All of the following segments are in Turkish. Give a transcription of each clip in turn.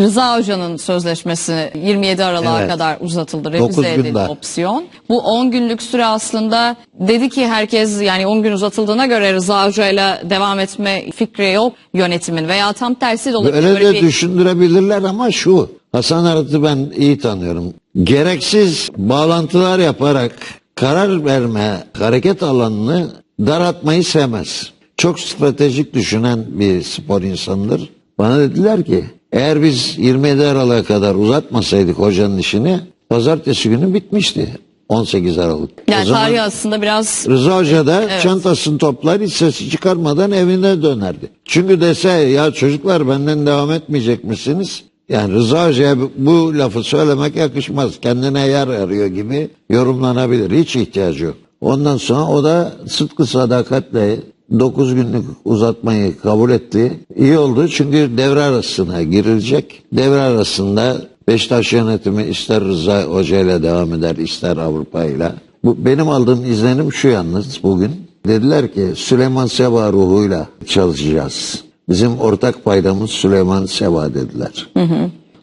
Rıza Hoca'nın sözleşmesi 27 Aralık'a Evet. kadar uzatıldı, Dokuz revize gün edildi daha. opsiyon. Bu 10 günlük süre aslında dedi ki herkes yani 10 gün uzatıldığına göre Rıza Hoca'yla devam etme fikri yok yönetimin veya tam tersi de olabilir. Öyle Böyle de bir- düşündürebilirler ama şu. Hasan Arat'ı ben iyi tanıyorum. Gereksiz bağlantılar yaparak karar verme hareket alanını daraltmayı sevmez. Çok stratejik düşünen bir spor insanıdır. Bana dediler ki eğer biz 27 Aralık'a kadar uzatmasaydık hocanın işini pazartesi günü bitmişti. 18 Aralık. yani O zaman- tarih aslında biraz Rıza Hoca da Evet. çantasını toplar hiç sesi çıkarmadan evine dönerdi. Çünkü dese ya çocuklar benden devam etmeyecek misiniz? Yani Rıza Hoca'ya bu- lafı söylemek yakışmaz. Kendine yer arıyor gibi yorumlanabilir. Hiç ihtiyacı yok. Ondan sonra o da sıdkı sadakatle 9 günlük uzatmayı kabul etti. İyi oldu çünkü devre arasına girilecek. Devre arasında Beşiktaş yönetimi ister Rıza Hoca ile devam eder ister Avrupa ile. Bu benim aldığım izlenim şu yalnız bugün. Dediler ki Süleyman Seba ruhuyla çalışacağız. Bizim ortak paydamız Süleyman Seba dediler.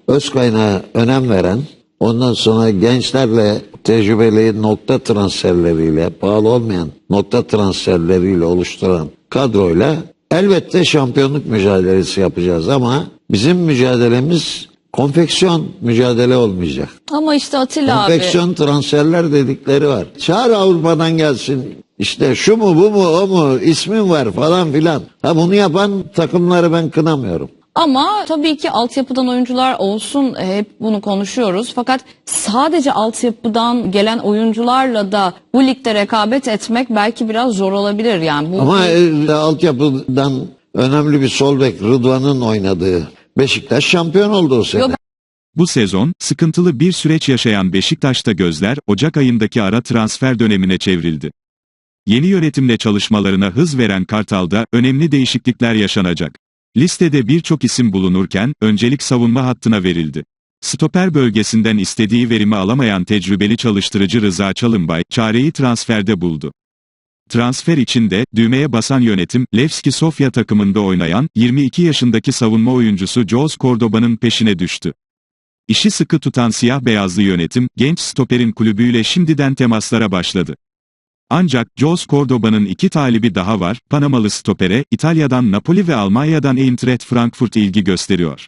Öz kaynağı önem veren, ondan sonra gençlerle tecrübeli nokta transferleriyle, pahalı olmayan nokta transferleriyle oluşturan kadroyla elbette şampiyonluk mücadelesi yapacağız ama bizim mücadelemiz konfeksiyon mücadele olmayacak. ama işte Atilla abi Konfeksiyon transferler dedikleri var. Çağır Avrupa'dan gelsin. İşte şu mu bu mu o mu ismin var falan filan. Ha bunu yapan takımları ben kınamıyorum. Ama tabii ki altyapıdan oyuncular olsun e, hep bunu konuşuyoruz. Fakat sadece altyapıdan gelen oyuncularla da bu ligde rekabet etmek belki biraz zor olabilir. Yani bu Ama e, altyapıdan önemli bir sol bek Rıdvan'ın oynadığı Beşiktaş şampiyon oldu o sene. Yok, Bu sezon, sıkıntılı bir süreç yaşayan Beşiktaş'ta gözler, Ocak ayındaki ara transfer dönemine çevrildi. Yeni yönetimle çalışmalarına hız veren Kartal'da, önemli değişiklikler yaşanacak. Listede birçok isim bulunurken, öncelik savunma hattına verildi. Stoper bölgesinden istediği verimi alamayan tecrübeli çalıştırıcı Rıza Çalınbay, çareyi transferde buldu. Transfer için de, düğmeye basan yönetim, Levski Sofya takımında oynayan, 22 yaşındaki savunma oyuncusu Jos Cordoba'nın peşine düştü. İşi sıkı tutan siyah beyazlı yönetim, genç stoperin kulübüyle şimdiden temaslara başladı. Ancak, Jos Cordoba'nın iki talibi daha var, Panamalı stopere, İtalya'dan Napoli ve Almanya'dan Eintracht Frankfurt ilgi gösteriyor.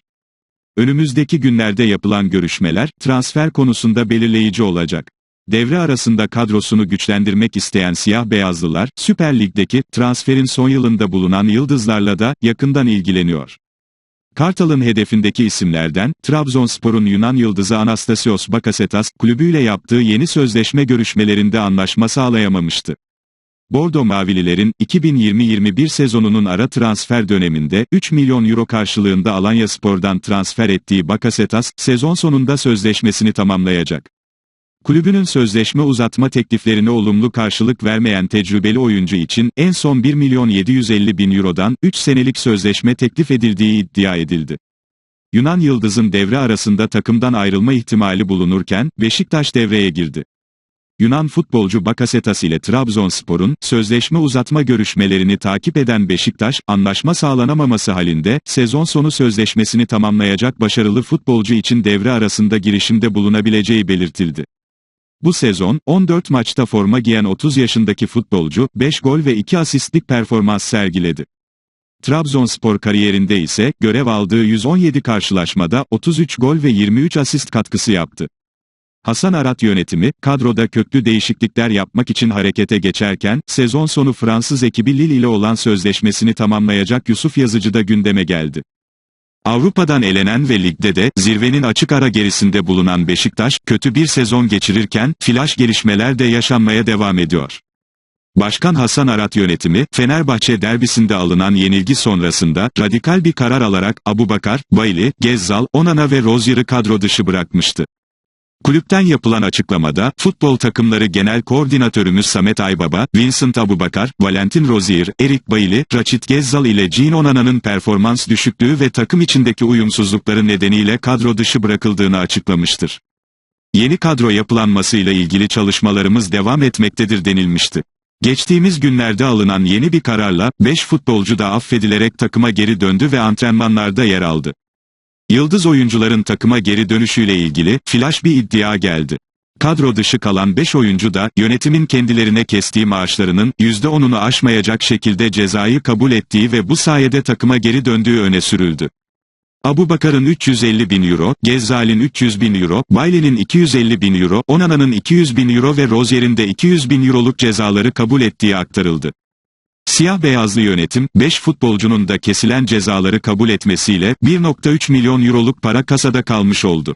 Önümüzdeki günlerde yapılan görüşmeler, transfer konusunda belirleyici olacak. Devre arasında kadrosunu güçlendirmek isteyen siyah beyazlılar, Süper Lig'deki, transferin son yılında bulunan yıldızlarla da, yakından ilgileniyor. Kartal'ın hedefindeki isimlerden, Trabzonspor'un Yunan yıldızı Anastasios Bakasetas, kulübüyle yaptığı yeni sözleşme görüşmelerinde anlaşma sağlayamamıştı. Bordo Mavililerin, 2020-21 sezonunun ara transfer döneminde, 3 milyon euro karşılığında Alanya Spor'dan transfer ettiği Bakasetas, sezon sonunda sözleşmesini tamamlayacak. Kulübünün sözleşme uzatma tekliflerine olumlu karşılık vermeyen tecrübeli oyuncu için en son 1 milyon 750 bin eurodan 3 senelik sözleşme teklif edildiği iddia edildi. Yunan Yıldız'ın devre arasında takımdan ayrılma ihtimali bulunurken Beşiktaş devreye girdi. Yunan futbolcu Bakasetas ile Trabzonspor'un sözleşme uzatma görüşmelerini takip eden Beşiktaş, anlaşma sağlanamaması halinde sezon sonu sözleşmesini tamamlayacak başarılı futbolcu için devre arasında girişimde bulunabileceği belirtildi. Bu sezon, 14 maçta forma giyen 30 yaşındaki futbolcu, 5 gol ve 2 asistlik performans sergiledi. Trabzonspor kariyerinde ise, görev aldığı 117 karşılaşmada, 33 gol ve 23 asist katkısı yaptı. Hasan Arat yönetimi, kadroda köklü değişiklikler yapmak için harekete geçerken, sezon sonu Fransız ekibi Lille ile olan sözleşmesini tamamlayacak Yusuf Yazıcı da gündeme geldi. Avrupa'dan elenen ve ligde de zirvenin açık ara gerisinde bulunan Beşiktaş, kötü bir sezon geçirirken, flash gelişmeler de yaşanmaya devam ediyor. Başkan Hasan Arat yönetimi, Fenerbahçe derbisinde alınan yenilgi sonrasında, radikal bir karar alarak, Abubakar, Bailey, Gezzal, Onana ve Rozier'i kadro dışı bırakmıştı. Kulüpten yapılan açıklamada, futbol takımları genel koordinatörümüz Samet Aybaba, Vincent Abubakar, Valentin Rozier, Erik Bailly, Raçit Gezzal ile Jean Onana'nın performans düşüklüğü ve takım içindeki uyumsuzlukları nedeniyle kadro dışı bırakıldığını açıklamıştır. Yeni kadro yapılanmasıyla ilgili çalışmalarımız devam etmektedir denilmişti. Geçtiğimiz günlerde alınan yeni bir kararla, 5 futbolcu da affedilerek takıma geri döndü ve antrenmanlarda yer aldı. Yıldız oyuncuların takıma geri dönüşüyle ilgili flash bir iddia geldi. Kadro dışı kalan 5 oyuncu da yönetimin kendilerine kestiği maaşlarının %10'unu aşmayacak şekilde cezayı kabul ettiği ve bu sayede takıma geri döndüğü öne sürüldü. Abu Bakar'ın 350 bin euro, Gezzal'in 300 bin euro, Bayli'nin 250 bin euro, Onana'nın 200 bin euro ve Rozier'in de 200 bin euroluk cezaları kabul ettiği aktarıldı. Siyah beyazlı yönetim, 5 futbolcunun da kesilen cezaları kabul etmesiyle 1.3 milyon euroluk para kasada kalmış oldu.